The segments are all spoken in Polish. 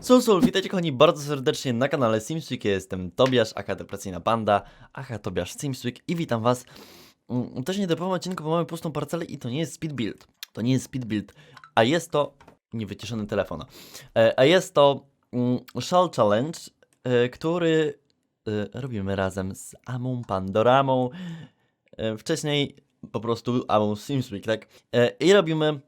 Sul, witajcie kochani bardzo serdecznie na kanale Simsweek. Ja jestem Tobiasz, aka Depresyjna Banda, aka Tobiasz Simsweek i witam was mm, też w nietypowym odcinku, bo mamy pustą parcelę i to nie jest speed build. To nie jest speed build, a jest to... niewyciszony telefon. E, A jest to mm, Shell Challenge, e, który e, robimy razem z Amą Pandoramą. Wcześniej po prostu Amą Simsweek, tak? I robimy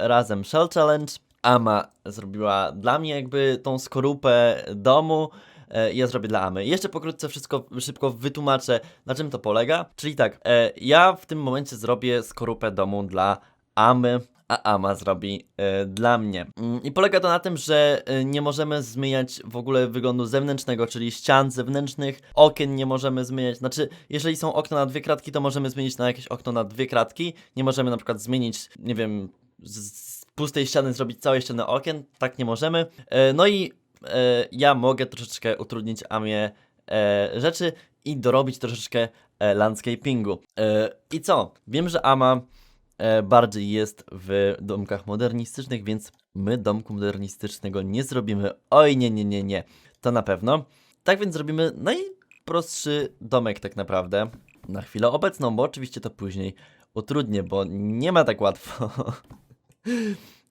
razem Shell Challenge. Ama zrobiła dla mnie jakby tą skorupę domu. e, Ja zrobię dla Amy. Jeszcze pokrótce wszystko szybko wytłumaczę, na czym to polega. Czyli tak, e, ja w tym momencie zrobię skorupę domu dla Amy, a Ama zrobi e, dla mnie. Mm, I polega to na tym, że e, nie możemy zmieniać w ogóle wyglądu zewnętrznego, czyli ścian zewnętrznych, okien nie możemy zmieniać. Znaczy, jeżeli są okna na dwie kratki, to możemy zmienić na jakieś okno na dwie kratki. Nie możemy na przykład zmienić, nie wiem, z, pustej ściany zrobić całej ściany okien. Tak nie możemy. E, no i e, ja mogę troszeczkę utrudnić Amie e, rzeczy i dorobić troszeczkę landscapingu. I co? Wiem, że Ama bardziej jest w domkach modernistycznych, więc my domku modernistycznego nie zrobimy. Oj, nie, nie, nie, nie. To na pewno. Tak więc zrobimy najprostszy domek tak naprawdę na chwilę obecną, bo oczywiście to później utrudnię, bo nie ma tak łatwo.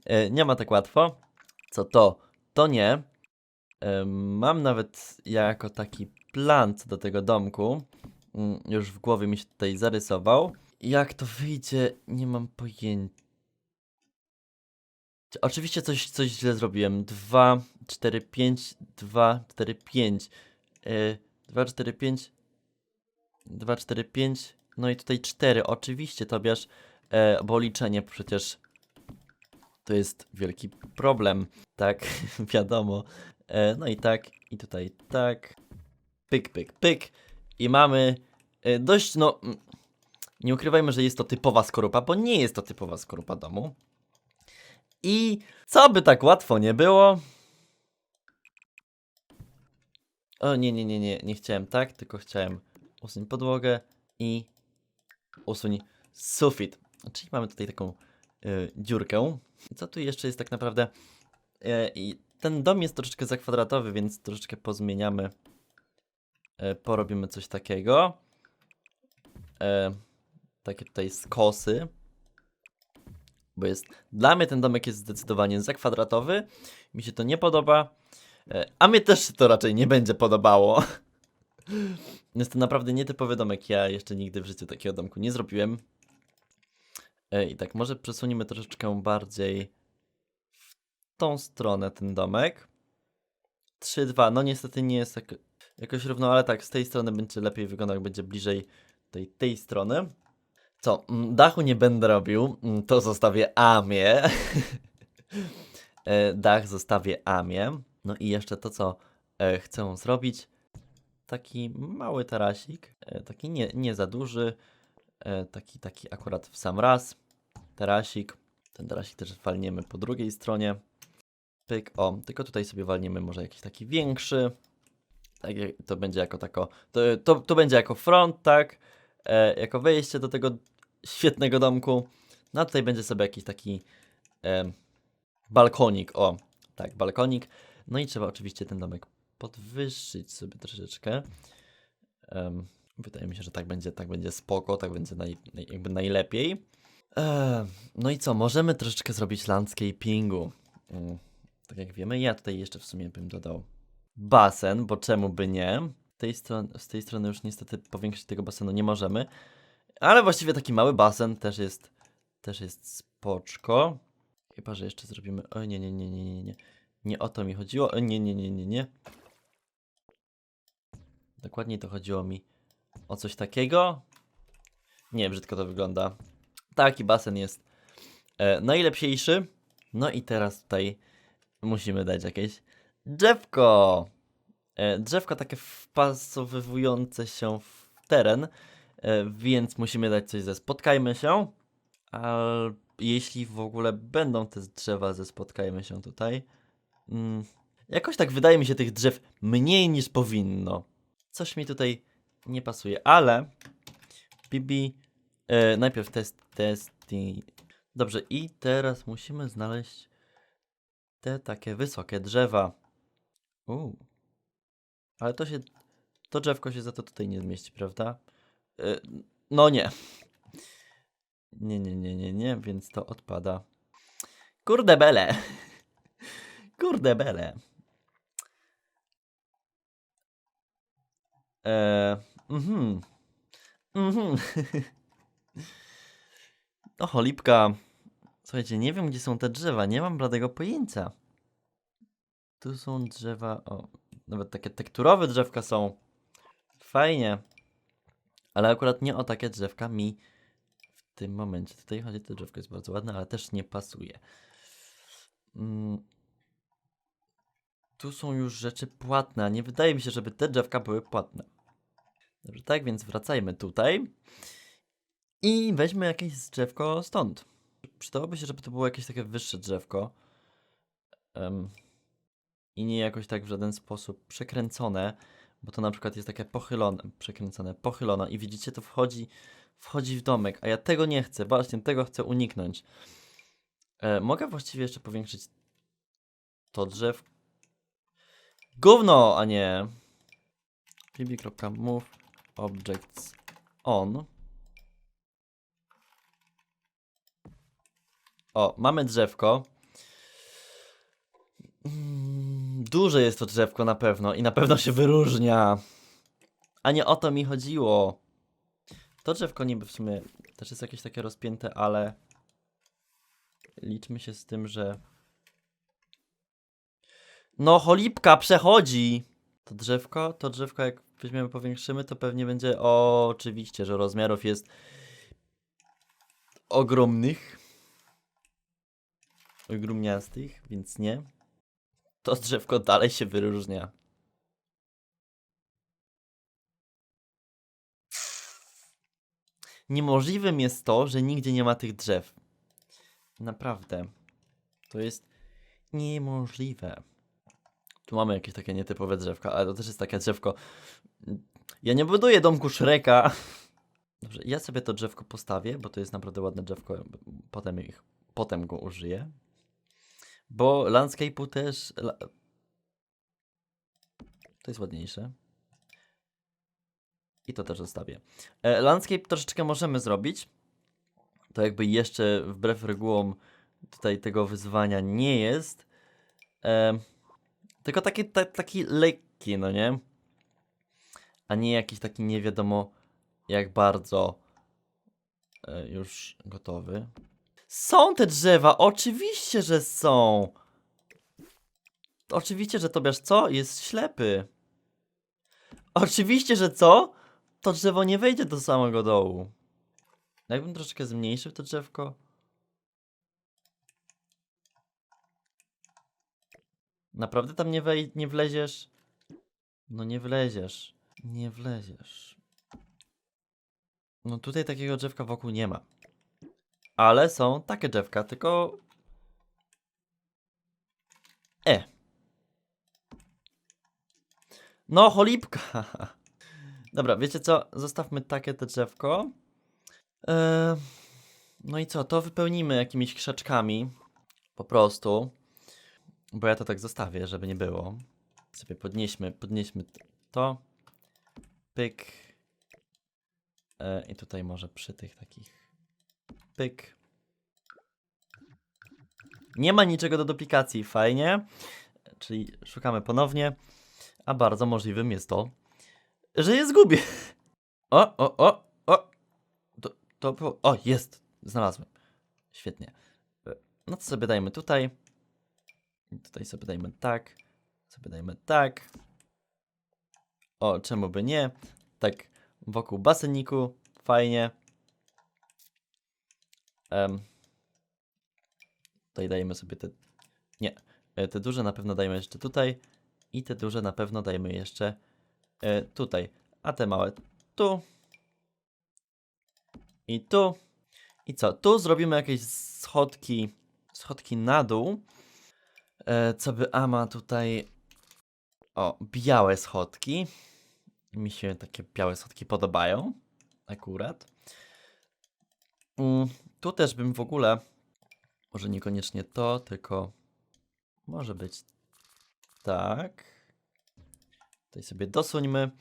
E, nie ma tak łatwo. Co to? To nie. E, Mam nawet jako taki plan co do tego domku. Mm, Już w głowie mi się tutaj zarysował. Jak to wyjdzie, nie mam pojęcia. Oczywiście coś, coś źle zrobiłem. 2, 4, 5, 2, 4, 5. 2, 4, 5. 2, 4, 5. No i tutaj 4. Oczywiście, Tobiasz, e, bo liczenie przecież to jest wielki problem. Tak, wiadomo. E, no i tak, i tutaj tak. Pyk, pyk, pyk. I mamy e, dość, no. mm, Nie ukrywajmy, że jest to typowa skorupa, bo nie jest to typowa skorupa domu. I co by tak łatwo nie było. O nie, nie, nie, nie, nie chciałem tak, tylko chciałem usunąć podłogę i usuń sufit. Czyli mamy tutaj taką dziurkę. I co tu jeszcze jest tak naprawdę? E, I ten dom jest troszeczkę zakwadratowy, więc troszeczkę pozmieniamy. E, porobimy coś takiego. E, takie tutaj skosy. Bo jest. Dla mnie ten domek jest zdecydowanie zakwadratowy. Mi się to nie podoba. E, a mnie też to raczej nie będzie podobało. Jest to naprawdę nietypowy domek. Ja jeszcze nigdy w życiu takiego domku nie zrobiłem. E, I tak, może przesuniemy troszeczkę bardziej w tą stronę ten domek. 3-2, no niestety nie jest tak jakoś równo, ale tak, z tej strony będzie lepiej wyglądał, będzie bliżej tej, tej strony. Co, mm, dachu nie będę robił, mm, to zostawię Amie. E, Dach zostawię Amie. No i jeszcze to, co e, chcę zrobić, taki mały tarasik, taki nie, nie za duży, taki, taki akurat w sam raz, tarasik. Ten tarasik też walniemy po drugiej stronie. Pyk, o, tylko tutaj sobie walniemy może jakiś taki większy. Tak, to będzie jako tako, to, to, to będzie jako front, tak, e, jako wejście do tego świetnego domku. No a tutaj będzie sobie jakiś taki e, balkonik, o, tak, balkonik. No i trzeba oczywiście ten domek podwyższyć sobie troszeczkę. Em, wydaje mi się, że tak będzie, tak będzie spoko, tak będzie naj, jakby najlepiej. Em, no i co, możemy troszeczkę zrobić landscapingu. Mm, tak jak wiemy, ja tutaj jeszcze w sumie bym dodał basen, bo czemu by nie? Tej, strony, z tej strony już niestety powiększyć tego basenu nie możemy. Ale właściwie taki mały basen też jest, też jest spoczko. Chyba, że jeszcze zrobimy... O nie, nie, nie, nie, nie, nie. Nie o to mi chodziło. O nie, nie, nie, nie, nie. Dokładniej to chodziło mi o coś takiego. Nie, brzydko to wygląda. Taki basen jest e. No i teraz tutaj musimy dać jakieś drzewko. E, drzewko takie wpasowywujące się w teren, e, więc musimy dać coś ze spotkajmy się. A jeśli w ogóle będą te drzewa ze spotkajmy się tutaj. Mm, jakoś tak wydaje mi się tych drzew mniej niż powinno. Coś mi tutaj nie pasuje, ale Bibi e, najpierw test, testy. Dobrze, i teraz musimy znaleźć te takie wysokie drzewa. Uuu. Ale to się. To drzewko się za to tutaj nie zmieści, prawda? Y, no nie. Nie, nie, nie, nie, nie, więc to odpada. Kurde bele. Kurde bele. Eee, mhm. Mhm. O, cholipka. Słuchajcie, nie wiem, gdzie są te drzewa. Nie mam bladego pojęcia. Tu są drzewa. O, nawet takie tekturowe drzewka są. Fajnie. Ale akurat nie o takie drzewka mi w tym momencie. Tutaj chodzi, to drzewko jest bardzo ładne, ale też nie pasuje. Mm. Tu są już rzeczy płatne, nie wydaje mi się, żeby te drzewka były płatne. Dobrze, tak więc wracajmy tutaj. I weźmy jakieś drzewko stąd. Przydałoby się, żeby to było jakieś takie wyższe drzewko. Em, I nie jakoś tak w żaden sposób przekręcone, bo to na przykład jest takie pochylone, przekręcone, pochylone i widzicie, to wchodzi, wchodzi w domek, a ja tego nie chcę, właśnie tego chcę uniknąć. E, mogę właściwie jeszcze powiększyć to drzew. Gówno, a nie. pb.move objects on. O, mamy drzewko. Mm, Duże jest to drzewko na pewno i na pewno się wyróżnia. A nie o to mi chodziło. To drzewko niby w sumie też jest jakieś takie rozpięte, ale liczmy się z tym, że no cholipka przechodzi. To drzewko, to drzewko jak weźmiemy powiększymy, to pewnie będzie o, oczywiście, że rozmiarów jest ogromnych. Ogromniastych, więc nie. To drzewko dalej się wyróżnia. Niemożliwym jest to, że nigdzie nie ma tych drzew. Naprawdę. To jest niemożliwe. Tu mamy jakieś takie nietypowe drzewka, ale to też jest takie drzewko. Ja nie buduję domku Shreka. Dobrze, ja sobie to drzewko postawię, bo to jest naprawdę ładne drzewko. Potem, ich, potem go użyję. Bo landscape'u też. To jest ładniejsze. I to też zostawię. E, landscape troszeczkę możemy zrobić. To jakby jeszcze wbrew regułom tutaj tego wyzwania nie jest. E, tylko taki, ta, taki lekki, no nie? A nie jakiś taki nie wiadomo jak bardzo e, już gotowy. Są te drzewa, oczywiście, że są. Oczywiście, że Tobiasz co? Jest ślepy. Oczywiście, że co? To drzewo nie wejdzie do samego dołu. Jakbym troszeczkę zmniejszył to drzewko. Naprawdę tam nie, wej- nie wleziesz? No nie wleziesz. Nie wleziesz. No tutaj takiego drzewka wokół nie ma. Ale są takie drzewka, tylko... E. No, cholipka. Dobra, wiecie co? Zostawmy takie te drzewko. Eee, no i co? To wypełnimy jakimiś krzaczkami. Po prostu. Bo ja to tak zostawię, żeby nie było. Sobie podnieśmy, podnieśmy to. Pyk. E, I tutaj może przy tych takich. Pyk. Nie ma niczego do duplikacji, fajnie. Czyli szukamy ponownie. A bardzo możliwym jest to, że je zgubię. O, o, o, o. To, to. O, jest. Znalazłem. Świetnie. E, No to sobie dajmy tutaj. Tutaj sobie dajmy tak. Sobie dajmy tak. O, czemu by nie? Tak wokół baseniku. Fajnie. Em. Tutaj dajemy sobie te. Nie. E, Te duże na pewno dajmy jeszcze tutaj. I te duże na pewno dajmy jeszcze e, tutaj. A te małe tu. I tu. I co? Tu zrobimy jakieś schodki. Schodki na dół. E, co by Ama tutaj. O, białe schodki. Mi się takie białe schodki podobają. Akurat. Mm, tu też bym w ogóle. Może niekoniecznie to, tylko. Może być tak. Tutaj sobie dosuńmy.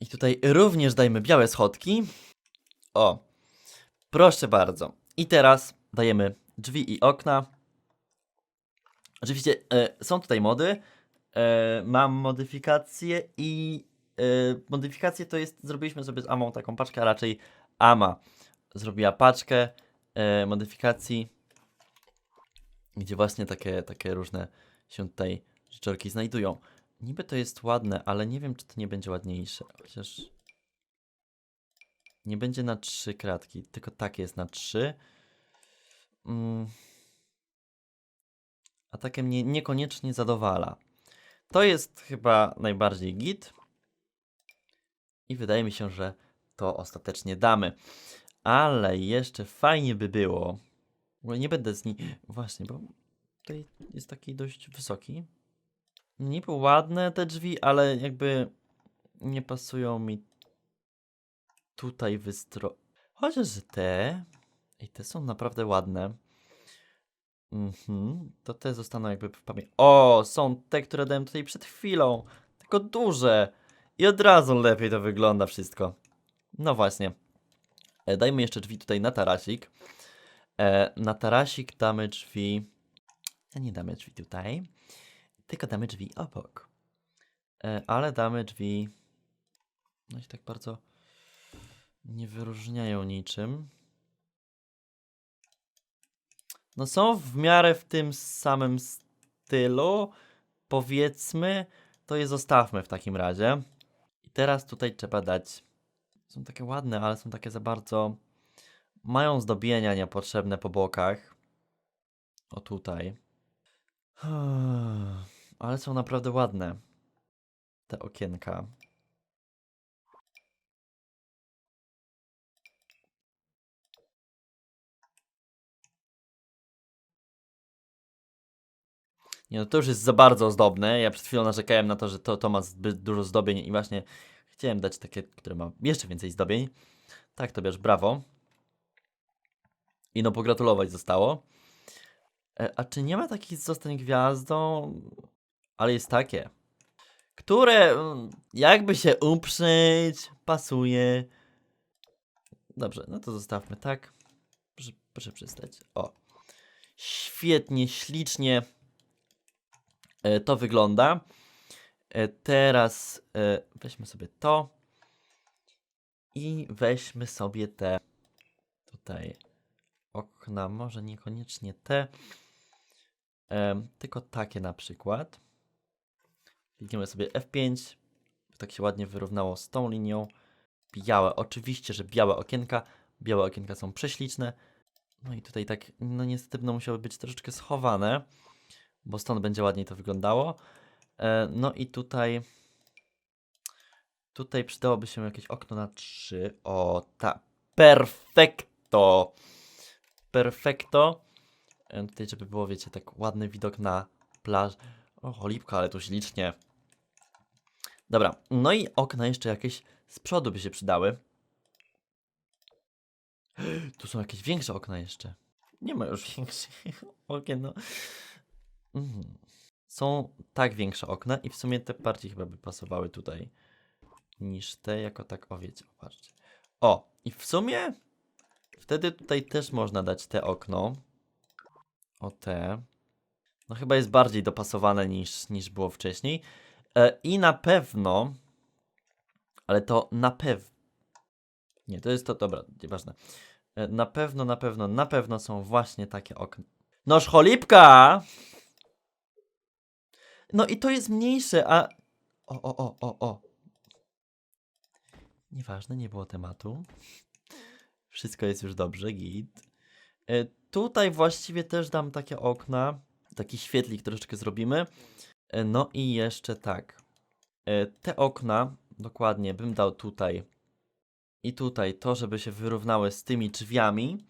I tutaj również dajmy białe schodki. O, proszę bardzo. I teraz dajemy drzwi i okna. Oczywiście e, są tutaj mody. E, mam modyfikacje i e, modyfikacje to jest, zrobiliśmy sobie z Amą taką paczkę, a raczej Ama zrobiła paczkę e, modyfikacji, gdzie właśnie takie, takie różne się tutaj rzeczorki znajdują. Niby to jest ładne, ale nie wiem, czy to nie będzie ładniejsze. Chociaż nie będzie na trzy kratki, tylko takie jest na trzy. Mm. Takie mnie niekoniecznie zadowala. To jest chyba najbardziej git. I wydaje mi się, że to ostatecznie damy. Ale jeszcze fajnie by było. Nie będę z nim. Właśnie, bo tutaj jest taki dość wysoki. Niby ładne te drzwi, ale jakby nie pasują mi tutaj wystro... Chociaż te... I te są naprawdę ładne. Mhm, to te zostaną jakby w pamięci. O, są te, które dałem tutaj przed chwilą. Tylko duże. I od razu lepiej to wygląda wszystko. No właśnie. E, dajmy jeszcze drzwi tutaj na tarasik. E, na tarasik damy drzwi. A nie damy drzwi tutaj. Tylko damy drzwi obok. E, ale damy drzwi. No się tak bardzo nie wyróżniają niczym. No są w miarę w tym samym stylu. Powiedzmy, to je zostawmy w takim razie. I teraz tutaj trzeba dać. Są takie ładne, ale są takie za bardzo. Mają zdobienia niepotrzebne po bokach. O tutaj. Ale są naprawdę ładne. Te okienka. Nie no, to już jest za bardzo ozdobne. Ja przed chwilą narzekałem na to, że to, to ma zbyt dużo zdobień i właśnie chciałem dać takie, które ma jeszcze więcej zdobień. Tak, to bierz, brawo. I no, pogratulować zostało. E, a czy nie ma takich zostań gwiazdą? Ale jest takie. Które, mm, jakby się uprzeć, pasuje. Dobrze, no to zostawmy tak. Proszę, proszę przestać. O. Świetnie, ślicznie to wygląda. E, Teraz e, weźmy sobie to. I weźmy sobie te tutaj okna, może niekoniecznie te, tylko takie na przykład. Klikniemy sobie F5, tak się ładnie wyrównało z tą linią. Białe, oczywiście, że białe okienka, białe okienka są prześliczne. No i tutaj tak, no niestety będą musiały być troszeczkę schowane, bo stąd będzie ładniej to wyglądało. E, no i tutaj, tutaj przydałoby się jakieś okno na 3. O, ta, perfekto! perfekto. E, Tutaj, żeby było, wiecie, tak ładny widok na plaż. O, cholipka, ale tu ślicznie. Dobra, no i okna jeszcze jakieś z przodu by się przydały. Tu są jakieś większe okna jeszcze. Nie ma już większych okien, no. Mhm. Są tak większe okna i w sumie te bardziej chyba by pasowały tutaj niż te, jako tak, o wiecie, patrzcie. O, i w sumie Wtedy tutaj też można dać te okno. O te. No chyba jest bardziej dopasowane niż, niż było wcześniej. E, I na pewno, ale to na pewno. Nie, to jest to, dobra, nieważne. E, na pewno, na pewno, na pewno są właśnie takie okna. Noż cholipka! No i to jest mniejsze, a... O, o, o, o, o. Nieważne, nie było tematu. Wszystko jest już dobrze, git. E, tutaj właściwie też dam takie okna. Taki świetlik troszeczkę zrobimy. E, no i jeszcze tak. E, te okna, dokładnie, bym dał tutaj. I tutaj, to żeby się wyrównały z tymi drzwiami.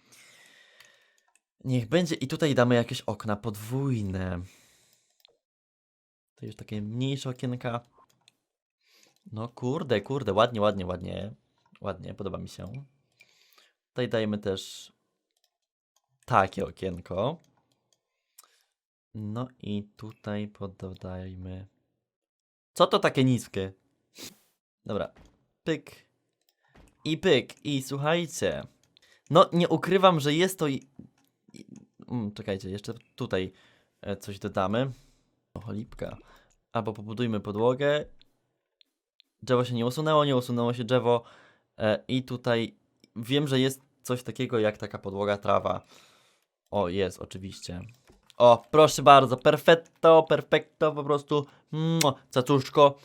Niech będzie. I tutaj damy jakieś okna podwójne. To już takie mniejsze okienka. No kurde, kurde, ładnie, ładnie, ładnie. Ładnie, podoba mi się. Tutaj dajemy też takie okienko. No i tutaj pododajmy. Co to takie niskie? Dobra. Pyk. I pyk. I słuchajcie. No, nie ukrywam, że jest to. i- Mm, czekajcie, jeszcze tutaj e, coś dodamy. O, cholipka. Albo pobudujmy podłogę. Drzewo się nie usunęło, nie usunęło się drzewo. E, I tutaj wiem, że jest coś takiego jak taka podłoga trawa. O, jest, oczywiście. O, proszę bardzo, perfetto, perfekto, po prostu. Mua, cacuszko.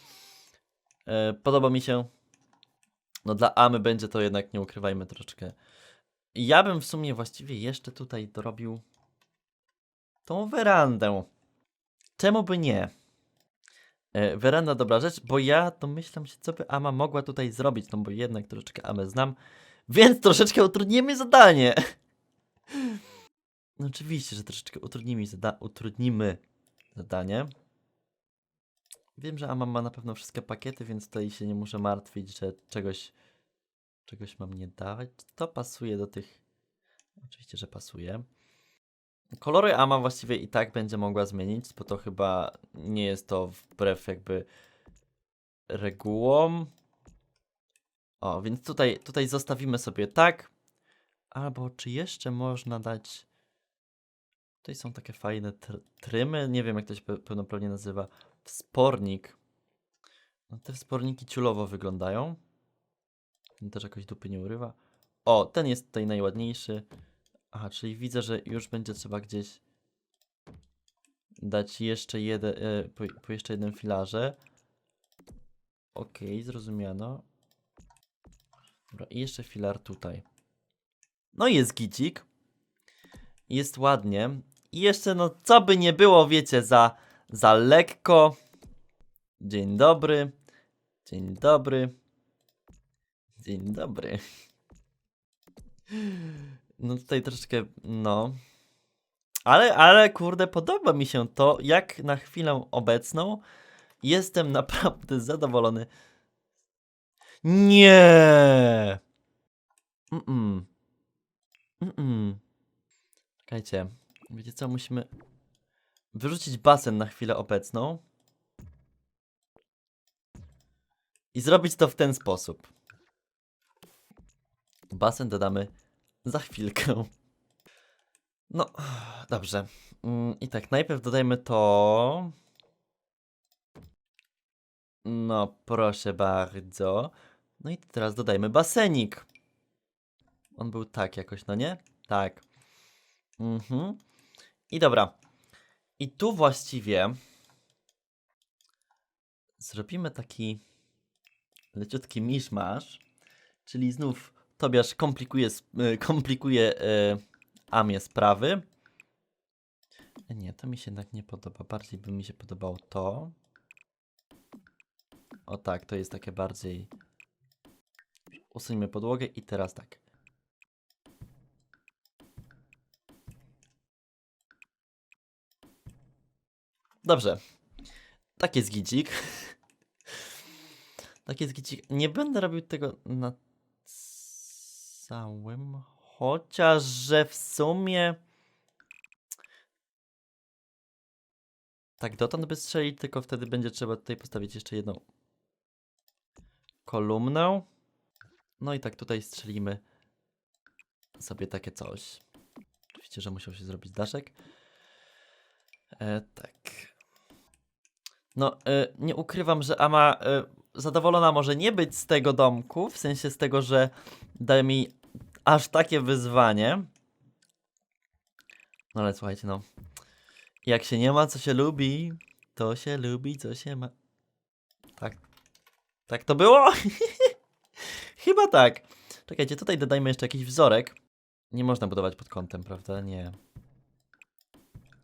E, podoba mi się. No dla Amy będzie to jednak, nie ukrywajmy troszeczkę. Ja bym w sumie właściwie jeszcze tutaj dorobił tą werandę. Czemu by nie? E, weranda dobra rzecz, bo ja domyślam się, co by Ama mogła tutaj zrobić, no bo jednak troszeczkę Amę znam, więc troszeczkę utrudnimy zadanie. No oczywiście, że troszeczkę utrudnimy, zada utrudnimy zadanie. Wiem, że Ama ma na pewno wszystkie pakiety, więc tutaj się nie muszę martwić, że czegoś, czegoś mam nie dawać. To pasuje do tych... Oczywiście, że pasuje. Kolory Ama właściwie i tak będzie mogła zmienić, bo to chyba nie jest to wbrew jakby regułom. O, więc tutaj, tutaj zostawimy sobie tak. Albo czy jeszcze można dać... Tutaj są takie fajne tr trymy, nie wiem jak to się pe- pełnoprawnie nazywa. Wspornik. No te wsporniki ciulowo wyglądają. Ten też jakoś dupy nie urywa. O, ten jest tutaj najładniejszy. Aha, czyli widzę, że już będzie trzeba gdzieś dać jeszcze jeden, e, po, po jeszcze jednym filarze. Okej, zrozumiano. Dobra, i jeszcze filar tutaj. No i jest gicik. Jest ładnie. I jeszcze, no co by nie było, wiecie, za, za lekko. Dzień dobry. Dzień dobry. Dzień dobry. No tutaj troszeczkę, no. Ale, ale kurde, podoba mi się to, jak na chwilę obecną jestem naprawdę zadowolony. Nie! Mm-mm. Mm-mm. Czekajcie. Wiecie co, musimy wyrzucić basen na chwilę obecną i zrobić to w ten sposób. Basen dodamy za chwilkę. No, dobrze. Mm, I tak, najpierw dodajmy to. No, proszę bardzo. No i teraz dodajmy basenik. On był tak jakoś, no nie? Tak. Mhm. I dobra. I tu właściwie zrobimy taki leciutki miszmasz, czyli znów Tobiasz komplikuje, e, komplikuje e, Amie sprawy. Nie, to mi się jednak nie podoba. Bardziej by mi się podobało to. O tak, to jest takie bardziej... Usuńmy podłogę i teraz tak. Dobrze. Tak jest gicik. tak jest gicik. Nie będę robił tego na całym. Chociaż, że w sumie. Tak, dotąd by strzelić, tylko wtedy będzie trzeba tutaj postawić jeszcze jedną kolumnę. No i tak tutaj strzelimy sobie takie coś. Oczywiście, że musiał się zrobić daszek. E, tak. No, e, nie ukrywam, że Ama e, zadowolona może nie być z tego domku, w sensie z tego, że daje mi aż takie wyzwanie. No ale słuchajcie, no. Jak się nie ma, co się lubi, to się lubi, co się ma. Tak. Tak to było? Chyba tak. Czekajcie, tutaj dodajmy jeszcze jakiś wzorek. Nie można budować pod kątem, prawda? Nie.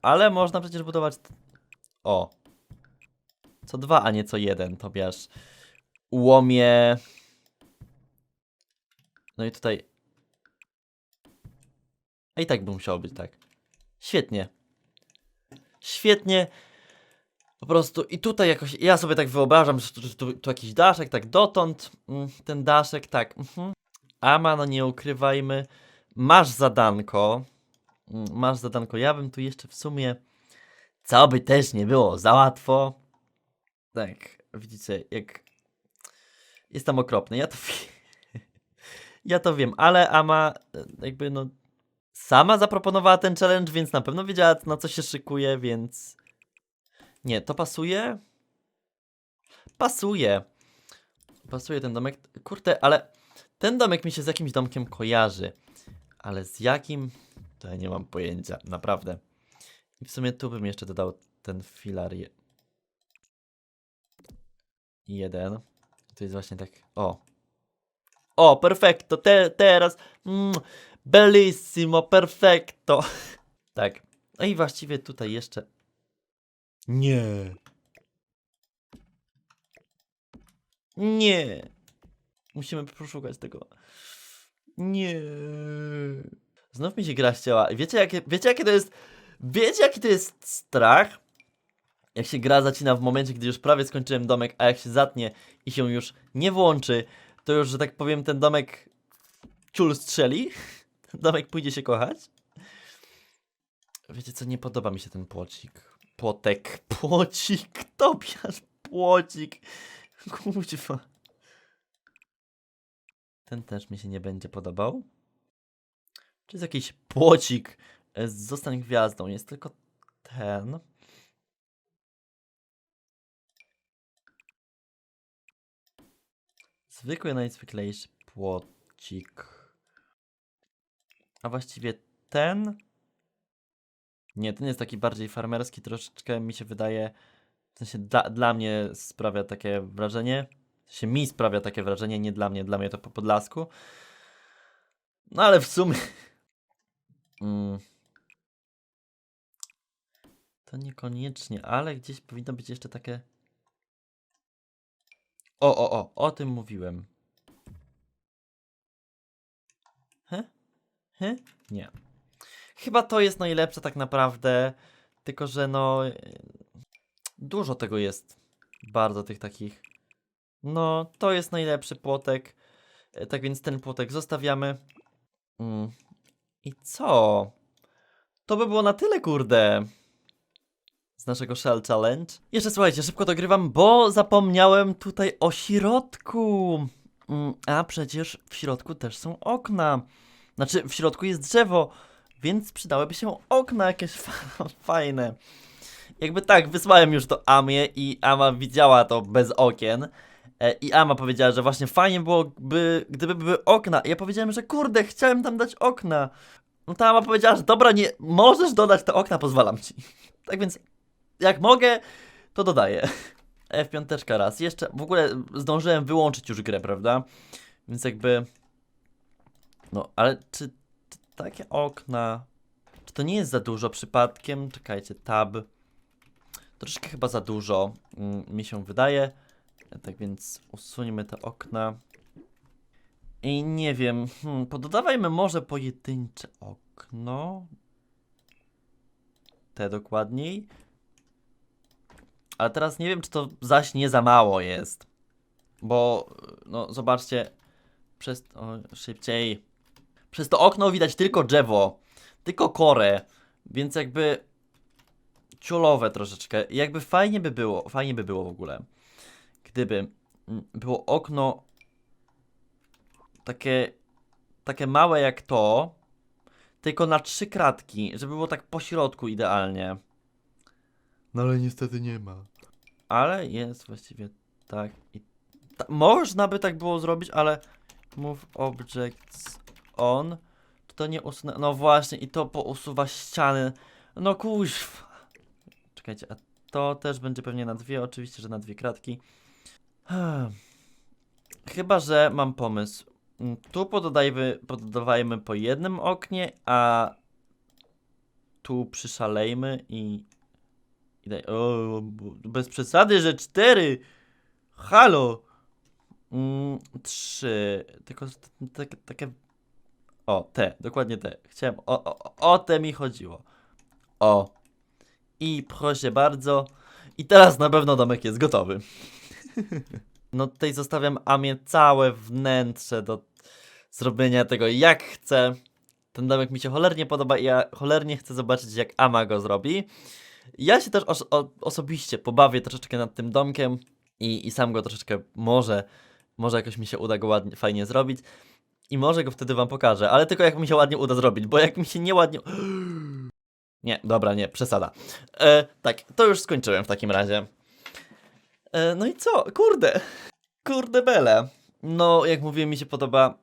Ale można przecież budować. O. Co dwa, a nie co jeden, Tobiasz. Łomie. No i tutaj. A i tak by musiało być tak. Świetnie. Świetnie. Po prostu i tutaj jakoś, ja sobie tak wyobrażam, że tu, tu, tu jakiś daszek, tak dotąd, mm, ten daszek, tak, mhm. Ama, no nie ukrywajmy, masz zadanko, mm, masz zadanko, ja bym tu jeszcze w sumie Co by też nie było za łatwo. Tak, widzicie, jak jest tam okropny. Ja to wiem. Ja to wiem, ale Ama e, jakby no sama zaproponowała ten challenge, więc na pewno wiedziała na co się szykuje, więc nie, to pasuje. Pasuje. Pasuje ten domek. Kurde, ale ten domek mi się z jakimś domkiem kojarzy. Ale z jakim? To ja nie mam pojęcia, naprawdę. I w sumie tu bym jeszcze dodał ten filar. Je... Jeden. To jest właśnie tak. O. O, perfecto. Te, teraz. Mm, bellissimo, perfecto. tak. No i właściwie tutaj jeszcze. Nie. Nie. Musimy poszukać tego. Nie. Znów mi się gra ścięła. Wiecie jakie, wiecie jakie to jest... Wiecie jaki to jest strach? Jak się gra zacina w momencie, gdy już prawie skończyłem domek, a jak się zatnie i się już nie włączy, to już, że tak powiem, ten domek ciul strzeli. Ten domek pójdzie się kochać. Wiecie co, nie podoba mi się ten płocik. Płotek, płocik, Tobiasz, płocik. Kuźwa. Ten też mi się nie będzie podobał. Czy jest jakiś płocik? Zostań gwiazdą. Jest tylko ten. Zwykły, najzwyklejszy płocik. A właściwie ten? Nie, ten jest taki bardziej farmerski, troszeczkę mi się wydaje, w sensie dla, dla mnie sprawia takie wrażenie, w sensie mi sprawia takie wrażenie, nie dla mnie, dla mnie to po podlasku. No ale w sumie... Mm. To niekoniecznie, ale gdzieś powinno być jeszcze takie... O, o, o, o tym mówiłem. He? He? Nie. Chyba to jest najlepsze tak naprawdę, tylko że no... Dużo tego jest. Bardzo tych takich. No, to jest najlepszy płotek. E, Tak więc ten płotek zostawiamy. Mm. I co? To by było na tyle, kurde. Z naszego Shell Challenge. Jeszcze słuchajcie, szybko dogrywam, bo zapomniałem tutaj o środku. Mm, A przecież w środku też są okna. Znaczy, w środku jest drzewo, więc przydałyby się okna jakieś fa- fajne. Jakby tak, wysłałem już to Amie i Ama widziała to bez okien. E, I Ama powiedziała, że właśnie fajnie byłoby, gdyby były okna. I ja powiedziałem, że kurde, chciałem tam dać okna. No ta Ama powiedziała, że dobra, nie, możesz dodać te okna, pozwalam ci. Tak więc, jak mogę, to dodaję. F5 raz. Jeszcze, w ogóle zdążyłem wyłączyć już grę, prawda? Więc jakby... No, ale czy, takie okna... Czy to nie jest za dużo przypadkiem? Czekajcie, tab... Troszkę chyba za dużo, mm, mi się wydaje. Tak więc usuńmy te okna. I nie wiem, hmm, pododawajmy może pojedyncze okno. Te dokładniej. Ale teraz nie wiem, czy to zaś nie za mało jest. Bo, no zobaczcie, przez... O, szybciej. Przez to okno widać tylko drzewo. Tylko korę. Więc jakby ciulowe troszeczkę. Jakby fajnie by było, fajnie by było w ogóle, gdyby mm, było okno takie, takie małe jak to, tylko na trzy kratki, żeby było tak po środku idealnie. No ale niestety nie ma. Ale jest właściwie tak i ta, można by tak było zrobić, ale move objects on to, to nie usunę. No właśnie, i to pousuwa ściany. No kuźwa. Czekajcie, a to też będzie pewnie na dwie, oczywiście, że na dwie kratki. Hmm. Chyba, że mam pomysł. Mm, Tu pododajmy, pododawajmy po jednym oknie, a tu przyszalejmy i... i daj, o, bo- bez przesady, że cztery! Halo! Mm, trzy. Tylko takie, takie... O, te, dokładnie te. Chciałem, o, o, o te mi chodziło. O. I proszę bardzo. I teraz na pewno domek jest gotowy. No tutaj zostawiam Amie całe wnętrze do zrobienia tego jak chcę. Ten domek mi się cholernie podoba i ja cholernie chcę zobaczyć jak Ama go zrobi. Ja się też osobiście pobawię troszeczkę nad tym domkiem i, i sam go troszeczkę może, może jakoś mi się uda go ładnie, fajnie zrobić. I może go wtedy wam pokażę, ale tylko jak mi się ładnie uda zrobić, bo jak mi się nieładnie... Nie, dobra, nie, przesada. E, tak, to już skończyłem w takim razie. E, no i co? Kurde. Kurde bele. No, jak mówiłem, mi się podoba.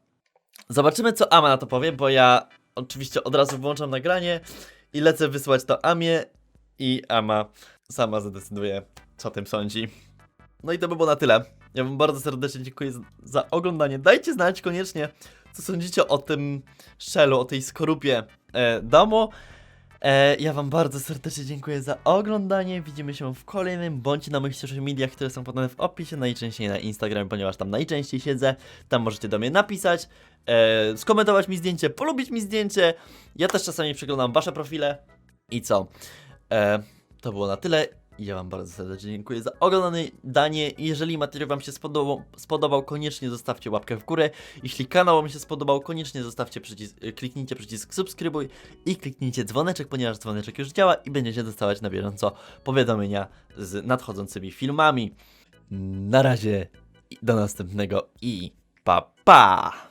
Zobaczymy, co Ama na to powie, bo ja oczywiście od razu włączam nagranie i lecę wysłać to Amie i Ama sama zadecyduje, co o tym sądzi. No i to by było na tyle. Ja wam bardzo serdecznie dziękuję za, oglądanie. Dajcie znać koniecznie, co sądzicie o tym szellu, o tej skorupie e, domu. E, ja wam bardzo serdecznie dziękuję za oglądanie. Widzimy się w kolejnym, bądź na moich social mediach, które są podane w opisie, najczęściej na Instagramie, ponieważ tam najczęściej siedzę. Tam możecie do mnie napisać, e, skomentować mi zdjęcie, polubić mi zdjęcie. Ja też czasami przeglądam wasze profile. I co? E, to było na tyle. Ja Wam bardzo serdecznie dziękuję za oglądanie danie. Jeżeli materiał Wam się spodobał, spodobał, koniecznie zostawcie łapkę w górę. Jeśli kanał Wam się spodobał, koniecznie zostawcie przycisk, y, kliknijcie przycisk subskrybuj i kliknijcie dzwoneczek, ponieważ dzwoneczek już działa i będziecie dostawać na bieżąco powiadomienia z nadchodzącymi filmami. Na razie, do następnego i pa pa!